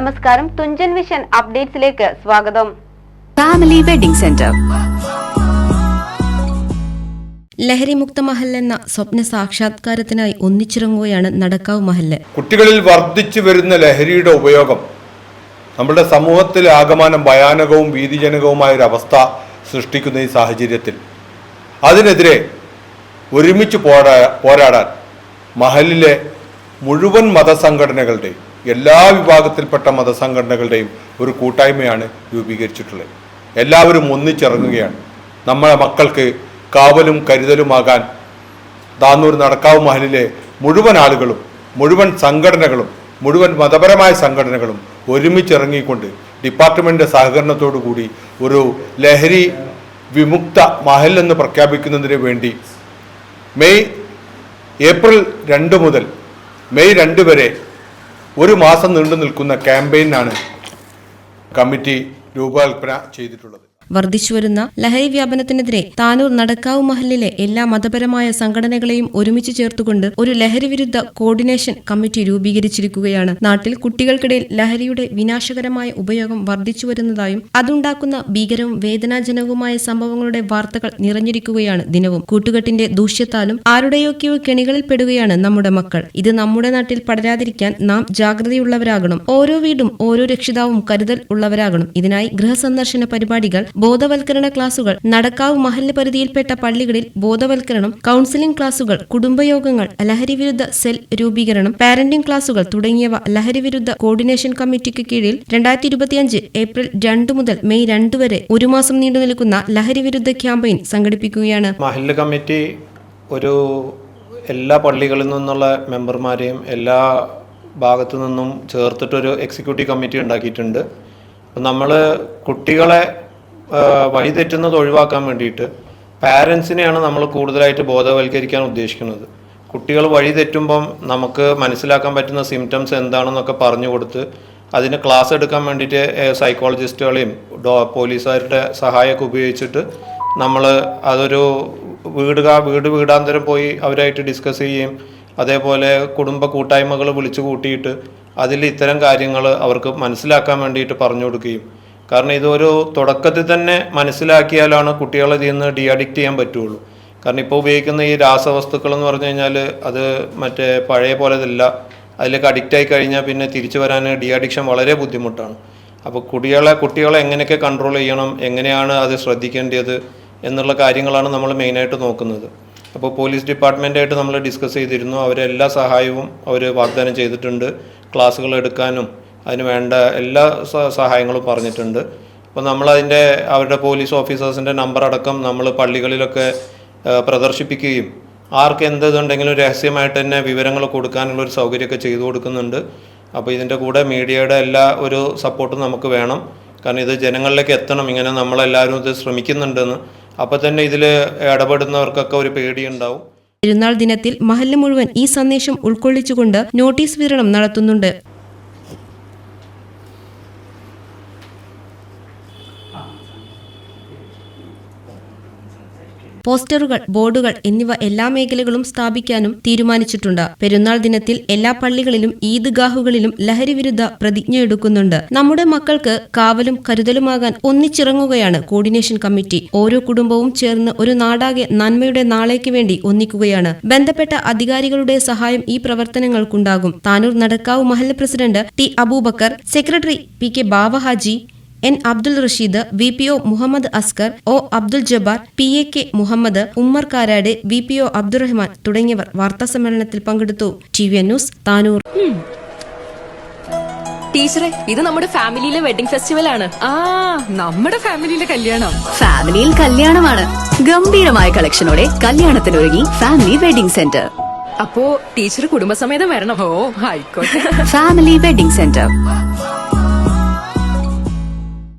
നമസ്കാരം. തുഞ്ചൻ വിഷൻ അപ്ഡേറ്റ്സിലേക്ക് സ്വാഗതം. Family wedding centre. ലഹരി ലഹരിമുക്ത മഹൽ എന്ന സ്വപ്ന സാക്ഷാത്കാരത്തിനായി ഒന്നിച്ചിറങ്ങുകയാണ് നടക്കാവ് മഹല്ല് കുട്ടികളിൽ വർദ്ധിച്ചു വരുന്ന ലഹരിയുടെ ഉപയോഗം നമ്മുടെ സമൂഹത്തിൽ ആകമാനം ഭയാനകവും ഭീതിജനകവുമായ ഒരു അവസ്ഥ സൃഷ്ടിക്കുന്ന ഈ സാഹചര്യത്തിൽ അതിനെതിരെ ഒരുമിച്ച് പോരാ പോരാടാൻ മഹലിലെ മുഴുവൻ മതസംഘടനകളുടെയും എല്ലാ വിഭാഗത്തിൽപ്പെട്ട മതസംഘടനകളുടെയും ഒരു കൂട്ടായ്മയാണ് രൂപീകരിച്ചിട്ടുള്ളത്. എല്ലാവരും ഒന്നിച്ചിറങ്ങുകയാണ്. നമ്മളെ മക്കൾക്ക് കാവലും കരുതലുമാകാൻ താന്നൂർ നടക്കാവ് മഹലിലെ മുഴുവൻ ആളുകളും മുഴുവൻ സംഘടനകളും മുഴുവൻ മതപരമായ സംഘടനകളും ഒരുമിച്ചിറങ്ങിക്കൊണ്ട് ഡിപ്പാർട്ട്മെന്റിന്റെ സഹകരണത്തോടു കൂടി ഒരു ലഹരി വിമുക്ത മഹൽ എന്ന് പ്രഖ്യാപിക്കുന്നതിന് വേണ്ടി മെയ് ഏപ്രിൽ രണ്ട് മുതൽ മെയ് രണ്ട് വരെ ഒരു മാസം നീണ്ടു നിൽക്കുന്ന ക്യാമ്പയിനാണ് കമ്മിറ്റി രൂപകൽപ്പന ചെയ്തിട്ടുള്ളത്. വർദ്ധിച്ചുവരുന്ന ലഹരി വ്യാപനത്തിനെതിരെ താനൂർ നടക്കാവ് മഹലിലെ എല്ലാ മതപരമായ സംഘടനകളെയും ഒരുമിച്ച് ചേർത്തുകൊണ്ട് ഒരു ലഹരി വിരുദ്ധ കോർഡിനേഷൻ കമ്മിറ്റി രൂപീകരിച്ചിരിക്കുകയാണ്. നാട്ടിൽ കുട്ടികൾക്കിടയിൽ ലഹരിയുടെ വിനാശകരമായ ഉപയോഗം വർദ്ധിച്ചു വരുന്നതായും അതുണ്ടാക്കുന്ന ഭീകരവും വേദനാജനകവുമായ സംഭവങ്ങളുടെ വാർത്തകൾ നിറഞ്ഞിരിക്കുകയാണ് ദിനവും. കൂട്ടുകെട്ടിന്റെ ദൂഷ്യത്താലും ആരുടെയൊക്കെയോ കെണികളിൽ പെടുകയാണ് നമ്മുടെ മക്കൾ. ഇത് നമ്മുടെ നാട്ടിൽ പടരാതിരിക്കാൻ നാം ജാഗ്രതയുള്ളവരാകണം. ഓരോ വീടും ഓരോ രക്ഷിതാവും കരുതൽ ഉള്ളവരാകണം. ഇതിനായി ഗൃഹസന്ദർശന പരിപാടികൾ ബോധവൽക്കരണ ക്ലാസുകൾ നടക്കാവ് മഹല്ല് പരിധിയിൽപ്പെട്ട പള്ളികളിൽ ബോധവൽക്കരണം കൌൺസിലിംഗ് ക്ലാസുകൾ കുടുംബയോഗങ്ങൾ ലഹരി വിരുദ്ധ സെൽ രൂപീകരണം പാരന്റിംഗ് ക്ലാസുകൾ തുടങ്ങിയവ ലഹരി വിരുദ്ധ കോർഡിനേഷൻ കമ്മിറ്റിക്ക് കീഴിൽ രണ്ടായിരത്തി ഇരുപത്തിയഞ്ച് ഏപ്രിൽ രണ്ട് മുതൽ മെയ് രണ്ട് വരെ ഒരു മാസം നീണ്ടു നിൽക്കുന്ന ലഹരി വിരുദ്ധ ക്യാമ്പയിൻ സംഘടിപ്പിക്കുകയാണ്. മഹല്ല് കമ്മിറ്റി ഒരു എല്ലാ പള്ളികളിൽ നിന്നുള്ള മെമ്പർമാരെയും എല്ലാ ഭാഗത്തു നിന്നും ചേർത്തിട്ടൊരു എക്സിക്യൂട്ടീവ് കമ്മിറ്റി ഉണ്ടാക്കിയിട്ടുണ്ട്. നമ്മൾ കുട്ടികളെ വഴിതെറ്റുന്നത് ഒഴിവാക്കാൻ വേണ്ടിയിട്ട് പാരൻസിനെയാണ് നമ്മൾ കൂടുതലായിട്ട് ബോധവൽക്കരിക്കാൻ ഉദ്ദേശിക്കുന്നത്. കുട്ടികൾ വഴി തെറ്റുമ്പം നമുക്ക് മനസ്സിലാക്കാൻ പറ്റുന്ന സിംറ്റംസ് എന്താണെന്നൊക്കെ പറഞ്ഞു കൊടുത്ത് അതിന് ക്ലാസ് എടുക്കാൻ വേണ്ടിയിട്ട് സൈക്കോളജിസ്റ്റുകളെയും ഡോ പോലീസുകാരുടെ സഹായമൊക്കെ ഉപയോഗിച്ചിട്ട് നമ്മൾ അതൊരു വീട് വീട് വീടാന്തരം പോയി അവരായിട്ട് ഡിസ്കസ് ചെയ്യുകയും അതേപോലെ കുടുംബ കൂട്ടായ്മകൾ വിളിച്ചു കൂട്ടിയിട്ട് അതിൽ ഇത്തരം കാര്യങ്ങൾ അവർക്ക് മനസ്സിലാക്കാൻ വേണ്ടിയിട്ട് പറഞ്ഞു കൊടുക്കുകയും കാരണം ഇതൊരു തുടക്കത്തിൽ തന്നെ മനസ്സിലാക്കിയാലാണ് കുട്ടികളെ ഇതിൽ നിന്ന് ഡി അഡിക്റ്റ് ചെയ്യാൻ പറ്റുള്ളൂ. കാരണം ഇപ്പോൾ ഉപയോഗിക്കുന്ന ഈ രാസവസ്തുക്കൾ എന്ന് പറഞ്ഞു കഴിഞ്ഞാൽ അത് മറ്റേ പഴയ പോലെതല്ല. അതിലേക്ക് അഡിക്റ്റ് ആയി കഴിഞ്ഞാൽ പിന്നെ തിരിച്ചു വരാൻ ഡി അഡിക്ഷൻ വളരെ ബുദ്ധിമുട്ടാണ്. അപ്പോൾ കുട്ടികളെ കുട്ടികളെ എങ്ങനെയൊക്കെ കൺട്രോൾ ചെയ്യണം എങ്ങനെയാണ് അത് ശ്രദ്ധിക്കേണ്ടത് എന്നുള്ള കാര്യങ്ങളാണ് നമ്മൾ മെയിനായിട്ട് നോക്കുന്നത്. അപ്പോൾ പോലീസ് ഡിപ്പാർട്ട്മെന്റായിട്ട് നമ്മൾ ഡിസ്കസ് ചെയ്തിരുന്നു. അവരെല്ലാ സഹായവും അവർ വാഗ്ദാനം ചെയ്തിട്ടുണ്ട്. ക്ലാസ്സുകൾ എടുക്കാനും അതിന് വേണ്ട എല്ലാ സഹായങ്ങളും പറഞ്ഞിട്ടുണ്ട്. അപ്പോൾ നമ്മളതിന്റെ അവരുടെ പോലീസ് ഓഫീസേഴ്സിന്റെ നമ്പർ അടക്കം നമ്മൾ പള്ളികളിലൊക്കെ പ്രദർശിപ്പിക്കുകയും ആർക്ക് എന്ത് ഇതുണ്ടെങ്കിലും രഹസ്യമായിട്ട് തന്നെ വിവരങ്ങൾ കൊടുക്കാനുള്ള ഒരു സൗകര്യമൊക്കെ ചെയ്തു കൊടുക്കുന്നുണ്ട്. അപ്പോൾ ഇതിന്റെ കൂടെ മീഡിയയുടെ എല്ലാ ഒരു സപ്പോർട്ടും നമുക്ക് വേണം. കാരണം ഇത് ജനങ്ങളിലേക്ക് എത്തണം. ഇങ്ങനെ നമ്മളെല്ലാവരും ഇത് ശ്രമിക്കുന്നുണ്ടെന്ന്. അപ്പോൾ തന്നെ ഇതിൽ ഇടപെടുന്നവർക്കൊക്കെ ഒരു പേടിയുണ്ടാവും. പെരുന്നാൾ ദിനത്തിൽ മഹല്ല് മുഴുവൻ ഈ സന്ദേശം ഉൾക്കൊള്ളിച്ചുകൊണ്ട് നോട്ടീസ് വിതരണം നടത്തുന്നുണ്ട്. പോസ്റ്ററുകൾ ബോർഡുകൾ എന്നിവ എല്ലാ മേഖലകളും സ്ഥാപിക്കാനും തീരുമാനിച്ചിട്ടുണ്ട്. പെരുന്നാൾ ദിനത്തിൽ എല്ലാ പള്ളികളിലും ഈദ്ഗാഹുകളിലും ലഹരി വിരുദ്ധ പ്രതിജ്ഞ എടുക്കുന്നുണ്ട്. നമ്മുടെ മക്കൾക്ക് കാവലും കരുതലുമാകാൻ ഒന്നിച്ചിറങ്ങുകയാണ് കോർഡിനേഷൻ കമ്മിറ്റി. ഓരോ കുടുംബവും ചേർന്ന് ഒരു നാടാകെ നന്മയുടെ നാളേക്ക് വേണ്ടി ഒന്നിക്കുകയാണ്. ബന്ധപ്പെട്ട അധികാരികളുടെ സഹായം ഈ പ്രവർത്തനങ്ങൾക്കുണ്ടാകും. Tanur Nadakkavu മഹല്ല president T Aboobacker secretary P K Bavahaji N Abdul Rasheed V P O Muhammad Askar O Abdul Jabbar P A K Muhammad Ummer Karad V P O Abdurahman തുടങ്ങിയവർ വാർത്താ സമ്മേളനത്തിൽ പങ്കെടുത്തു. T V news Tanur. ടീച്ചറെ ഇത് നമ്മുടെ ഫാമിലിയിലെ wedding festival ആണ്. ആ നമ്മുടെ ഫാമിലിയിലെ കല്യാണം. ഫാമിലിയിൽ കല്യാണമാണ്. ഗംഭീരമായ കളക്ഷനോടെ കല്യാണത്തിനൊരുങ്ങി ഫാമിലി വെഡിംഗ് സെന്റർ. അപ്പോ ടീച്ചർ കുടുംബസമേതം വരണം. ഓ ആയിക്കോട്ടെ. Family wedding centre.